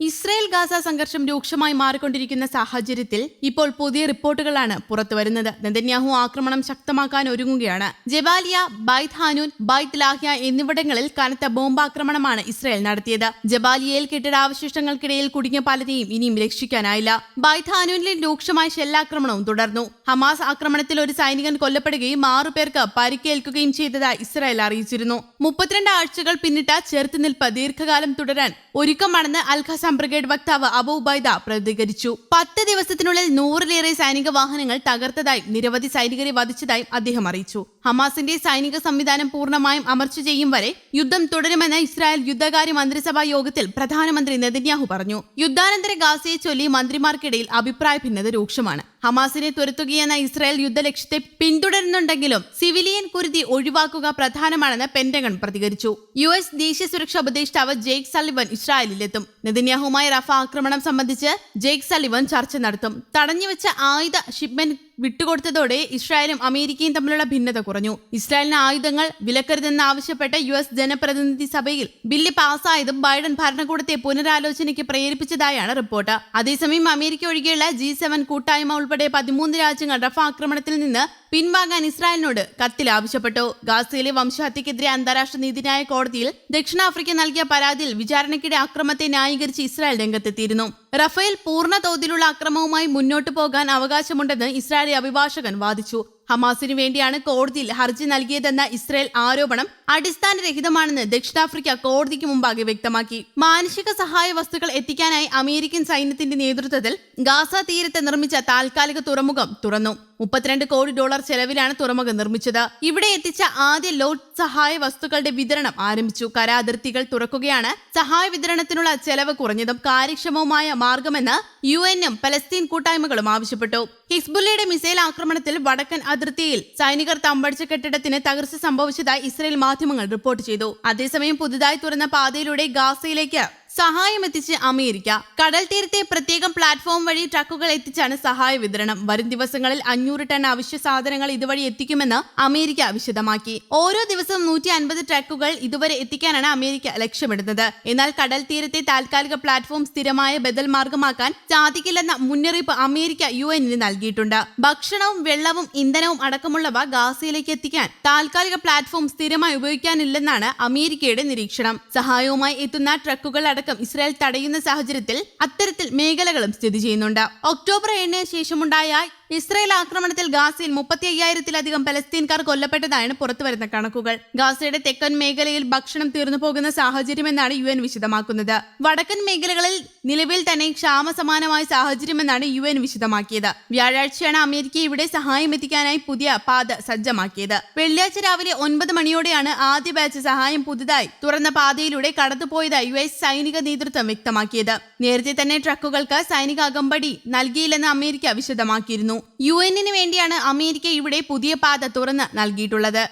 Israel Gaza സംഘർഷം രൂക്ഷമായി മാറിക്കൊണ്ടിരിക്കുന്ന സാഹചര്യത്തിൽ ഇപ്പോൾ പുതിയ റിപ്പോർട്ടുകളാണ് പുറത്തുവരുന്നത് നെതന്യാഹു ആക്രമണം ശക്തമാക്കാൻ ഒരുങ്ങുകയാണ്. ജബാലിയ ബൈത് ഹാനൂൻ ബൈത് ലാഹ്യ എന്നിവിടങ്ങളിൽ കനത്ത ബോംബാക്രമണമാണ് ഇസ്രയേൽ നടത്തിയത്. ജബാലിയയിൽ കെട്ടിടാവശിഷ്ടങ്ങൾക്കിടയിൽ കുടുങ്ങിയ പലരെയും ഇനിയും രക്ഷിക്കാനായില്ല. ബൈത് ഹാനൂനിലെ രൂക്ഷമായ ഷെല്ലാക്രമണവും തുടർന്നു. ഹമാസ് ആക്രമണത്തിൽ ഒരു സൈനികൻ കൊല്ലപ്പെടുകയും ആറു പേർക്ക് പരിക്കേൽക്കുകയും ചെയ്തതായി ഇസ്രായേൽ അറിയിച്ചിരുന്നു. മുപ്പത്തിരണ്ട് ആഴ്ചകൾ പിന്നിട്ട ചെറുത്തുനിൽപ്പ് ദീർഘകാലം തുടരാൻ ഒരുക്കമാണെന്ന് അൽ ഖസാം ബ്രിഗേഡ് വക്താവ് അബു ഉബൈദ പ്രതികരിച്ചു. പത്ത് ദിവസത്തിനുള്ളിൽ നൂറിലേറെ സൈനിക വാഹനങ്ങൾ തകർത്തതായും നിരവധി സൈനികരെ വധിച്ചതായും അദ്ദേഹം അറിയിച്ചു. ഹമാസിന്റെ സൈനിക സംവിധാനം പൂർണമായും അമർച്ച ചെയ്യും വരെ യുദ്ധം തുടരുമെന്ന് ഇസ്രായേൽ യുദ്ധകാര്യ മന്ത്രിസഭാ യോഗത്തിൽ പ്രധാനമന്ത്രി നെതന്യാഹു പറഞ്ഞു. യുദ്ധാനന്തര ഗാസയെ ചൊല്ലി മന്ത്രിമാർക്കിടയിൽ അഭിപ്രായ ഭിന്നത രൂക്ഷമാണ്. ഹമാസിനെ തുരത്തുകയെന്ന ഇസ്രായേൽ യുദ്ധലക്ഷ്യത്തെ പിന്തുടരുന്നുണ്ടെങ്കിലും സിവിലിയൻ കുരുതി ഒഴിവാക്കുക പ്രധാനമാണെന്ന് പെന്റഗൺ പ്രതികരിച്ചു. യു എസ് ദേശീയ സുരക്ഷാ ഉപദേഷ്ടാവ് ജെയ്ക് സലിവൻ ഇസ്രായേലിലെത്തും. നെതന്യാഹുമായി റഫ ആക്രമണം സംബന്ധിച്ച് ജേക്ക് സലിവൻ ചർച്ച നടത്തും. തടഞ്ഞുവെച്ച ആയുധ ഷിപ്മെന്റ് വിട്ടുകൊടുത്തതോടെ ഇസ്രായേലും അമേരിക്കയും തമ്മിലുള്ള ഭിന്നത കുറഞ്ഞു. ഇസ്രായേലിന് ആയുധങ്ങൾ വിലക്കരുതെന്ന് ആവശ്യപ്പെട്ട യു എസ് ജനപ്രതിനിധി സഭയിൽ ബില്ല് പാസ്സായതും ബൈഡൻ ഭരണകൂടത്തെ പുനരാലോചനയ്ക്ക് പ്രേരിപ്പിച്ചതായാണ് റിപ്പോർട്ട്. അതേസമയം അമേരിക്ക ഒഴികെയുള്ള ജി സെവൻ കൂട്ടായ്മ ഉൾപ്പെടെ പതിമൂന്ന് രാജ്യങ്ങൾ റഫ ആക്രമണത്തിൽ നിന്ന് പിൻവാങ്ങാൻ ഇസ്രായേലിനോട് കത്തിൽ ആവശ്യപ്പെട്ടു. ഗാസയിലെ വംശഹത്യക്കെതിരെ അന്താരാഷ്ട്ര നീതിന്യായ കോടതിയിൽ ദക്ഷിണാഫ്രിക്ക നൽകിയ പരാതിയിൽ വിചാരണയ്ക്കിടെ അക്രമത്തെ ന്യായീകരിച്ച് ഇസ്രായേൽ രംഗത്തെത്തിയിരുന്നു. റഫേൽ പൂർണ തോതിലുള്ള അക്രമവുമായി മുന്നോട്ടു പോകാൻ അവകാശമുണ്ടെന്ന് ഇസ്രായേലി അഭിഭാഷകൻ വാദിച്ചു. ഹമാസിനു വേണ്ടിയാണ് കോടതിയിൽ ഹർജി നൽകിയതെന്ന ഇസ്രായേൽ ആരോപണം അടിസ്ഥാനരഹിതമാണെന്ന് ദക്ഷിണാഫ്രിക്ക കോടതിക്ക് മുമ്പാകെ വ്യക്തമാക്കി. മാനുഷിക സഹായ വസ്തുക്കൾ എത്തിക്കാനായി അമേരിക്കൻ സൈന്യത്തിന്റെ നേതൃത്വത്തിൽ ഗാസ തീരത്തെ നിർമ്മിച്ച താൽക്കാലിക തുറമുഖം തുറന്നു. മുപ്പത്തിരണ്ട് കോടി ഡോളർ ചെലവിലാണ് തുറമുഖം നിർമ്മിച്ചത്. ഇവിടെ എത്തിച്ച ആദ്യ ലോഡ് സഹായ വസ്തുക്കളുടെ വിതരണം ആരംഭിച്ചു. കര അതിർത്തികൾ തുറക്കുകയാണ്. സഹായ വിതരണത്തിനുള്ള ചെലവ് കുറഞ്ഞതും കാര്യക്ഷമവുമായ മാർഗമെന്ന് യു എന്നും പലസ്തീൻ കൂട്ടായ്മകളും ആവശ്യപ്പെട്ടു. ഹിസ്ബുല്ലയുടെ മിസൈൽ ആക്രമണത്തിൽ വടക്കൻ അതിർത്തിയിൽ സൈനികർ തമ്പടിച്ച കെട്ടിടത്തിന് തകർച്ച സംഭവിച്ചതായി ഇസ്രയേൽ മാധ്യമങ്ങൾ റിപ്പോർട്ട് ചെയ്തു. അതേസമയം പുതുതായി തുറന്ന പാതയിലൂടെ ഗാസയിലേക്ക് സഹായം എത്തിച്ച് അമേരിക്ക. കടൽ തീരത്തെ പ്രത്യേകം പ്ലാറ്റ്ഫോം വഴി ട്രക്കുകൾ എത്തിച്ചാണ് സഹായ വിതരണം. വരും ദിവസങ്ങളിൽ അഞ്ഞൂറ് ടൺ അവശ്യ സാധനങ്ങൾ ഇതുവഴി എത്തിക്കുമെന്ന് അമേരിക്ക വിശദമാക്കി. ഓരോ ദിവസവും നൂറ്റി അൻപത് ട്രക്കുകൾ ഇതുവരെ എത്തിക്കാനാണ് അമേരിക്ക ലക്ഷ്യമിടുന്നത്. എന്നാൽ കടൽ തീരത്തെ താൽക്കാലിക പ്ലാറ്റ്ഫോം സ്ഥിരമായ ബദൽ മാർഗമാക്കാൻ സാധിക്കില്ലെന്ന മുന്നറിയിപ്പ് അമേരിക്ക യു എന്നിന് നൽകിയിട്ടുണ്ട്. ഭക്ഷണവും വെള്ളവും ഇന്ധനവും അടക്കമുള്ളവ ഗാസയിലേക്ക് എത്തിക്കാൻ താൽക്കാലിക പ്ലാറ്റ്ഫോം സ്ഥിരമായി ഉപയോഗിക്കാനില്ലെന്നാണ് അമേരിക്കയുടെ നിരീക്ഷണം. സഹായവുമായി എത്തുന്ന ട്രക്കുകൾ അടക്കം ഇസ്രായേൽ തടയുന്ന സാഹചര്യത്തിൽ അത്തരത്തിൽ മേഖലകളും സ്ഥിതി ചെയ്യുന്നുണ്ട്. ഒക്ടോബർ ഏഴിന് ശേഷമുണ്ടായ ഇസ്രായേൽ ആക്രമണത്തിൽ ഗാസയിൽ മുപ്പത്തി അയ്യായിരത്തിലധികം പലസ്തീൻകാർ കൊല്ലപ്പെട്ടതായാണ് പുറത്തുവരുന്ന കണക്കുകൾ. ഗാസയുടെ തെക്കൻ മേഖലയിൽ ഭക്ഷണം തീർന്നു പോകുന്ന സാഹചര്യമെന്നാണ് യു എൻ വിശദമാക്കുന്നത്. വടക്കൻ മേഖലകളിൽ നിലവിൽ തന്നെ ക്ഷാമസമാനമായ സാഹചര്യമെന്നാണ് യു എൻ വിശദമാക്കിയത്. വ്യാഴാഴ്ചയാണ് അമേരിക്ക ഇവിടെ സഹായം എത്തിക്കാനായി പുതിയ പാത സജ്ജമാക്കിയത്. വെള്ളിയാഴ്ച രാവിലെ ഒൻപത് മണിയോടെയാണ് ആദ്യ ബാച്ച് സഹായം പുതുതായി തുറന്ന പാതയിലൂടെ കടന്നുപോയതായി യു എസ് സൈനിക നേതൃത്വം വ്യക്തമാക്കിയത്. നേരത്തെ തന്നെ ട്രക്കുകൾക്ക് സൈനിക അകമ്പടി നൽകിയില്ലെന്ന് അമേരിക്ക വിശദമാക്കിയിരുന്നു. പോകുന്നു യു എന്നിന് വേണ്ടിയാണ് അമേരിക്ക ഇവിടെ പുതിയ പാത തുറന്ന് നൽകിയിട്ടുള്ളത്.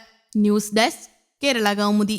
News desk Kerala Kaumudi.